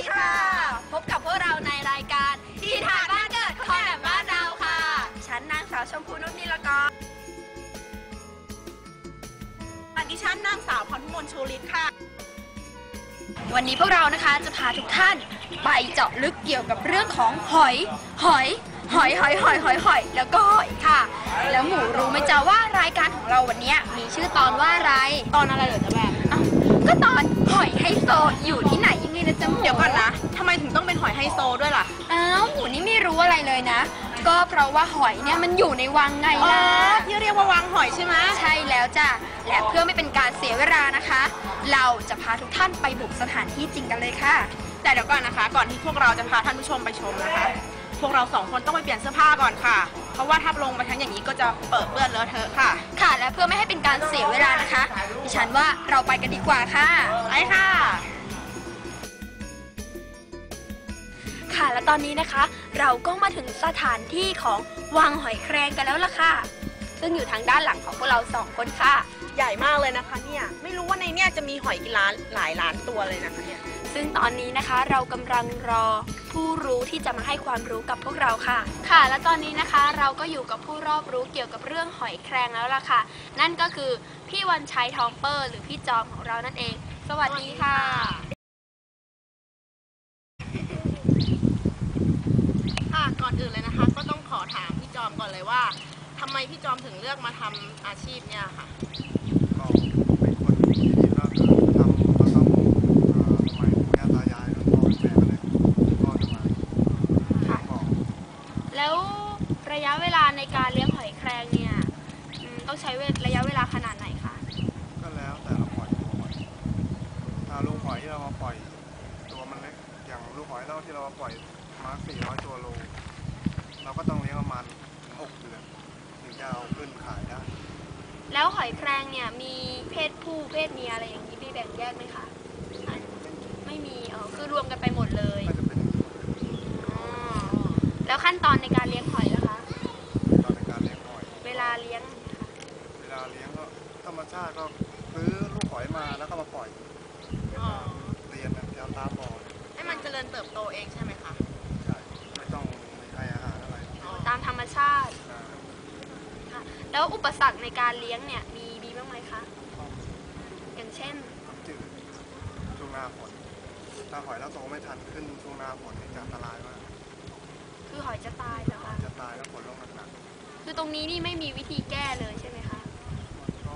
ดีค่ะ พบกับพวกเราในรายการที่ทานบ้านเกิดคนแบบบ้านเราค่ะ ฉันนางสาวชมพูนุชนิลกรดิฉันนางสาวพรพิมลชูฤทธิ์ค่ะ วันนี้พวกเรานะคะจะพาทุกท่านไปเจาะลึกเกี่ยวกับเรื่องของหอย หอย หอย หอย หอย หอย หอย แล้วก็หอยค่ะ แล้วหมูรู้ไหมจ๊ะว่ารายการของเราวันนี้มีชื่อตอนว่าอะไร ตอนอะไรเหรอจ๊ะแบบอ้าวก็ตอนหอยไฮโซอยู่ที่ไหนยังไงนะ จ๊ะหมูเดี๋ยวก่อนนะทำไมถึงต้องเป็นหอยไฮโซด้วยล่ะ อ้าวหมูนี่ไม่รู้อะไรเลยนะ ก็เพราะว่าหอยเนี่ยมันอยู่ในวังไงอ๋อ ล่ะ ที่เรียกว่าวางหอยใช่ไหมใช่แล้วจ้ะ และเพื่อไม่เป็นการเสียเวลานะคะ เราจะพาทุกท่านไปบุกสถานที่จริงกันเลยค่ะ แต่เดี๋ยวก่อนนะคะ ก่อนที่พวกเราจะพาท่านผู้ชมไปชมนะคะ พวกเราสองคนต้องไปเปลี่ยนเสื้อผ้าก่อนค่ะ เพราะว่าถ้าลงไปทั้งอย่างนี้ก็จะเปิดเปื้อนเลอะเทอะค่ะ ค่ะและเพื่อไม่ให้เป็นการเสียเวลานะคะ ดิฉันว่าเราไปกันดีกว่าค่ะ ไปค่ะ ค่ะและตอนนี้นะคะ เราก็มาถึงสถานที่ของวังหอยแครงกันแล้วล่ะค่ะ ซึ่งอยู่ทางด้านหลังของพวกเราสองคนค่ะ ใหญ่มากเลยนะคะเนี่ยไม่รู้ว่าในเนี่ยจะมีหอยกี่ล้านหลายล้านตัวเลยนะคะเนี่ยซึ่งตอนนี้นะคะเรากำลังรอผู้รู้ที่จะมาให้ความรู้กับพวกเราค่ะ ค่ะ และตอนนี้นะคะเราก็อยู่กับผู้รอบรู้เกี่ยวกับเรื่องหอยแครงแล้วล่ะค่ะ นั่นก็คือพี่วันชัยทองเปอร์ หรือพี่จอมของเรานั่นเอง สวัสดีค่ะค่ะก่อนอื่นเลยนะคะ ก็ต้องขอถามพี่จ อมก่อนเลยว่าทำไมพี่จอมถึงเลือกมาทำอาชีพเนี่ยค่ะก็เป็นคนที่ดีแล้วก็ทำมาตั้งเอ่อสมัยปู่ย่าตายายแล้วพ่อแม่ก็เลยพ่อจะมาแล้วระยะเวลาในการเลี้ยงหอยแครงเนี่ยต้องใช้ระยะเวลาขนาดไหนคะก็แล้วแต่เราปล่อยตัวหอยถ้าลูกหอยที่เรามาปล่อยตัวมันเล็กอย่างลูกหอยเราที่เรามาปล่อยมา400 ตัวโล เราก็ต้องเลี้ยงประมาณ6เดือนถึงจะเอาขึ้นขายได้ แล้วหอยแครงเนี่ยมีเพศผู้เพศเมียอะไรอย่างนี้มีแบ่งแยกไหมคะไม่มีอ๋อคือรวม กันไปหมดเลยก็จะเป็นอ๋อแล้วขั้นตอนในการเลี้ยงหอยนะคะ ตอนในการเลี้ยงหอย เวลาเลี้ยง เวลาเลี้ยงก็ธรรมชาติก็ซื้อลูกหอยมาแล้วก็มาปล่อยอ๋อ เรียนนะจะเอาตามบ่อให้มันเจริญเติบโตเองใช่ไหมคะใช่ไม่ต้องมีให้อาหารอะไรตามธรรมชาติอ่าค่ะ แล้วอุปสรรคในการเลี้ยงเนี่ยมีมีบ้างไหมคะอย่างเช่นน้ำจืดช่วงหน้าฝน ถ้าหอยเราโตไม่ทันขึ้นช่วงหน้าฝนนี่จะอันตรายมากคือหอยจะตายเหรอคะจะตายแล้วฝนลงหนักคือตรงนี้นี่ไม่มีวิธีแก้เลยใช่ไหมคะๆก็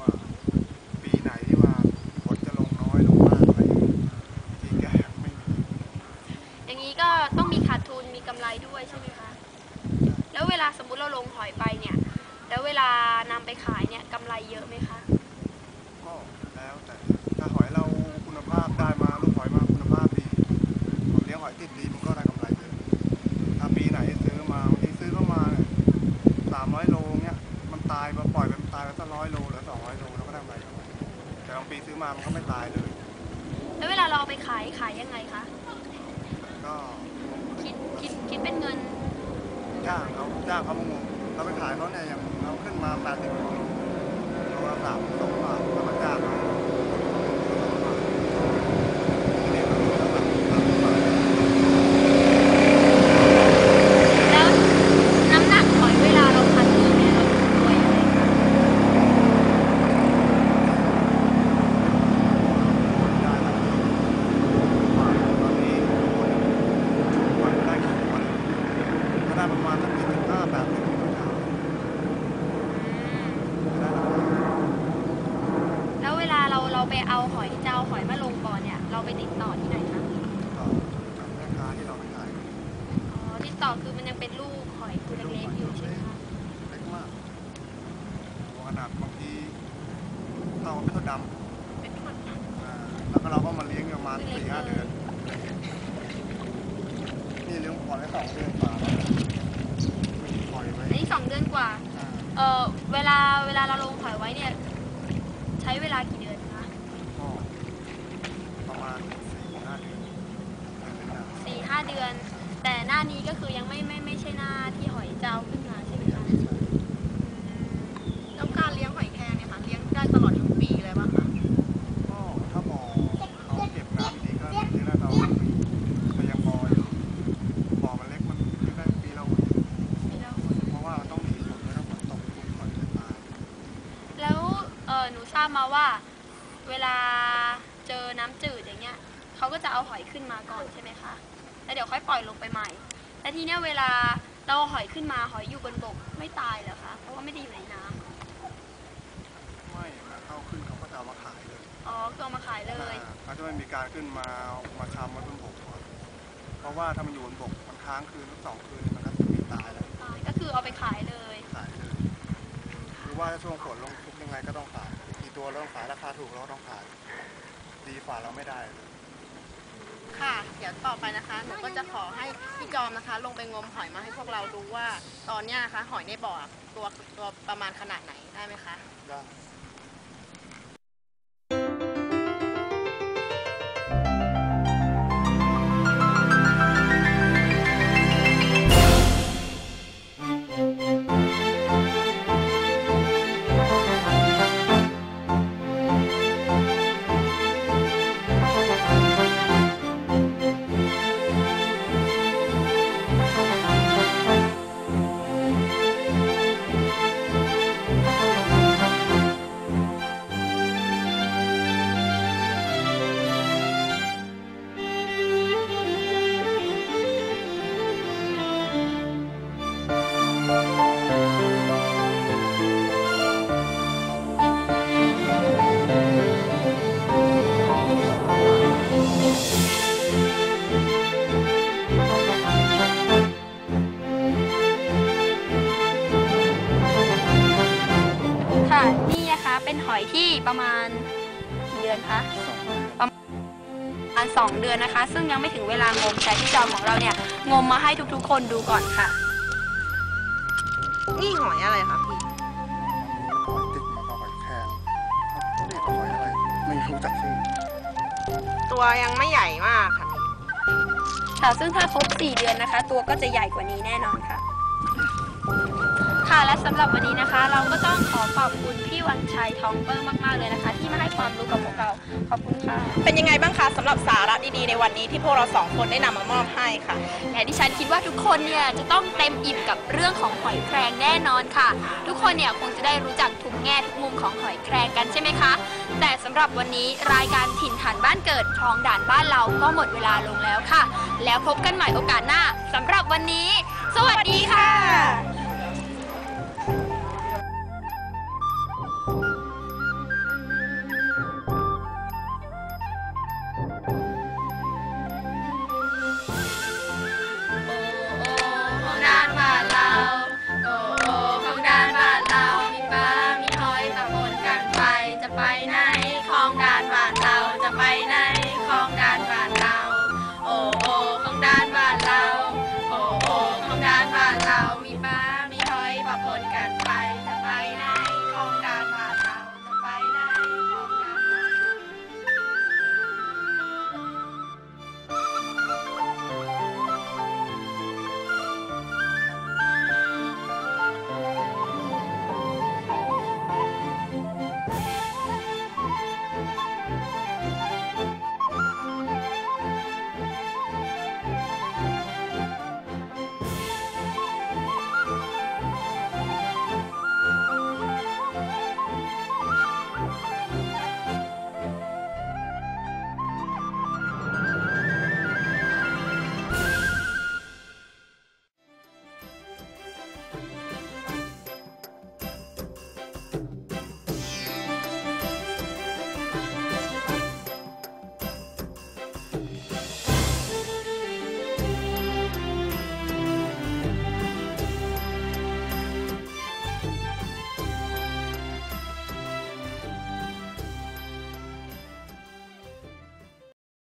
ว่าปีไหนที่ว่าฝนจะลงน้อยลงมากอะไรอย่างเงี้ยวิธีแก้ไม่มีอย่างนี้ก็ต้องมีขาดทุนมีกำไรด้วยใช่ไหมคะ แล้วเวลาสมมุติเราลงหอยไปเนี่ย แล้วเวลานำไปขายเนี่ยกำไรเยอะไหมคะ จ้างเขามางเราไปขายเขาเนี่ยอย่างเราขึ้นมา 80ดสิบโลโลละสามสองบาทเราก็จ้างเขาเนี่ยเราก็แบบสามบาท แล้วน้ำหนักหอยเวลาเราคัดตัวเนี่ยเราดูตัวยังไงคะ ได้แล้ว ไปเอาหอยจะเอาหอยมาลงบ่อเนี่ยเราไปติดต่อที่ไหนคะก็แม่ค้าที่เราไปขายอ๋อติดต่อคือมันยังเป็นลูกหอยตัวเล็กๆอยู่ใช่ไหมคะเล็กมากหัวขนาดบางทีเท่าเป็นตัวดำเป็นคนอ่าแล้วก็เราก็มาเลี้ยงประมาณสี่ห้าเดือน นี่เลี้ยงปล่อยไว้สองเดือนกว่าแล้วปล่อยไว้อันนี้สองเดือนกว่า อ่า เออเวลาเวลาเราลงหอยไว้เนี่ย ใช้เวลากี่เดือน 5 เดือน แต่หน้านี้ก็คือยังไม่ไม่ไม่ใช่หน้าที่หอยเจ้าขึ้นมาใช่ไหมคะแล้วการเลี้ยงหอยแครงเนี่ยคะเลี้ยงได้ตลอดทั้งปีเลบ้างคะก็ถ้ามองเขาเก็บน้ำดีก็เลี้ยงได้ตลอปยังมออยู่มอมันเล็กมันเลี้ยงได้ปีเราปีละหนเพราะว่าเราต้องหนีฝนแล้วก็ฝนตกปุ๊หอยจะตายแล้วเออหนูทราบมาว่า เวลาเจอน้ำจืดอย่างเงี้ยเขาก็จะเอาหอยขึ้นมาก่อนใช่ไหมคะ แล้วเดี๋ยวค่อยปล่อยลงไปใหม่ แต่ทีเนี้ยเวลาเราเอาหอยขึ้นมาหอยอยู่บนบกไม่ตายเหรอคะเพราะว่าไม่ได้อยู่ในน้ำไม่นะเข้าขึ้นเขาก็จะเอามาขายเลยอ๋อคือเอามาขายเลย อ่าเขาจะไม่มีการขึ้นมาเอามาชำไว้บนบกก่อนเพราะว่าถ้ามันอยู่บนบกมันค้างคืนหรือสองคืนมันก็มีตายแล้วตายก็คือเอาไปขายเลย ขายเลยหรือว่าช่วงฝนลงทุกยังไงก็ต้องขายกี่ตัวเราต้องขายราคาถูกเราก็ต้องขายดีฝ่าเราไม่ได้เลย ค่ะ เดี๋ยวต่อไปนะคะ หนูก็จะขอให้พี่จอมนะคะ ลงไปงมหอยมาให้พวกเราดูว่า ตอนเนี้ยนะคะ หอยในบ่อตัวตัวประมาณขนาดไหนได้ไหมคะ ได้ นี่นะคะเป็นหอยที่ประมาณกี่เดือนคะประมาณสองเดือนนะคะ ซึ่งยังไม่ถึงเวลางมแต่ที่จอมของเราเนี่ยงมมาให้ทุกๆ คนดูก่อนค่ะ นี่หอยอะไรคะพี่หอยติดมากับหอยแครงเขาเรียกหอยอะไรไม่รู้จักชื่อตัวยังไม่ใหญ่มากค่ะพี่ค่ะซึ่งถ้าครบ4เดือนนะคะ ตัวก็จะใหญ่กว่านี้แน่นอนค่ะ ค่ะ และสำหรับวันนี้นะคะ เราก็ต้องขอขอบคุณพี่วันชัยทองเปอร์มาก ๆ เลยนะคะ ที่มาให้ความรู้กับพวกเรา ขอบคุณค่ะ เป็นยังไงบ้างคะสำหรับสาระดีๆในวันนี้ที่พวกเราสองคนได้นำมามอบให้ค่ะและดิฉันคิดว่าทุกคนเนี่ยจะต้องเต็มอิ่มกับเรื่องของหอยแครงแน่นอนค่ะ ทุกคนเนี่ยคงจะได้รู้จักทุกแง่ทุกมุมของหอยแครงกันใช่ไหมคะ แต่สำหรับวันนี้รายการถิ่นฐานบ้านเกิดคลองด่านบ้านเราก็หมดเวลาลงแล้วค่ะ แล้วพบกันใหม่โอกาสหน้าสำหรับวันนี้ สวัสดีค่ะ ไปไหน